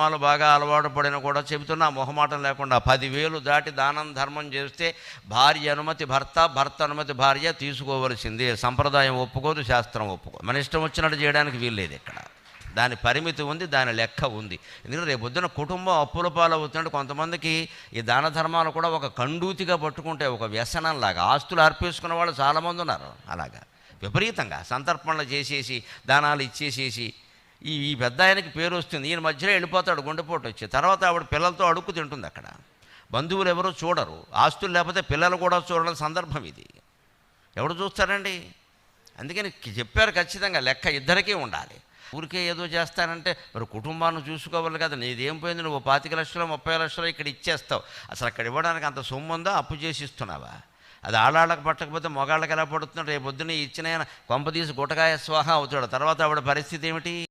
ఆత్మలు బాగా అలవాటు పడిన కూడా చెబుతున్నా మొహమాటం లేకుండా. పదివేలు దాటి దానం ధర్మం చేస్తే భార్య అనుమతి భర్త భర్త అనుమతి భార్య తీసుకోవలసింది. సంప్రదాయం ఒప్పుకోదు శాస్త్రం ఒప్పుకో. మన ఇష్టం వచ్చినట్టు చేయడానికి వీల్లేదు ఇక్కడ. దాని పరిమితి ఉంది దాని లెక్క ఉంది. ఎందుకంటే రేపు పొద్దున కుటుంబం అప్పుల పాలవుతున్నట్టు కొంతమందికి ఈ దాన ధర్మాలు కూడా ఒక కండూతిగా పట్టుకుంటే ఒక వ్యసనంలాగా ఆస్తులు అర్పేసుకున్న వాళ్ళు చాలామంది ఉన్నారు. అలాగా. విపరీతంగా సంతర్పణలు చేసేసి దానాలు ఇచ్చేసేసి ఈ ఈ పెద్ద ఆయనకి పేరు వస్తుంది. ఈయన మధ్యలో వెళ్ళిపోతాడు గుండెపోటు వచ్చి. తర్వాత ఆవిడ పిల్లలతో అడుక్కు తింటుంది అక్కడ. బంధువులు ఎవరు చూడరు. ఆస్తులు లేకపోతే పిల్లలు కూడా చూడడం సందర్భం ఇది. ఎవడు చూస్తారండి? అందుకని చెప్పారు ఖచ్చితంగా లెక్క ఇద్దరికీ ఉండాలి. ఊరికే ఏదో చేస్తానంటే మరి కుటుంబాన్ని చూసుకోవాలి కదా. నీదేం పోయింది? నువ్వు పాతిక లక్షలు ముప్పై లక్షలు ఇక్కడ ఇచ్చేస్తావు. అసలు అక్కడ ఇవ్వడానికి అంత సొమ్ము ఉందో? అప్పు చేసి ఇస్తున్నావా? అది ఆడాళ్ళకి పట్టకపోతే మొగాళ్ళకి ఎలా పడుతున్నాడు రేపు పొద్దున్న ఇచ్చిన కొంప తీసి గుటకాయ స్వాహ అవుతాడు. తర్వాత ఆవిడ పరిస్థితి ఏమిటి?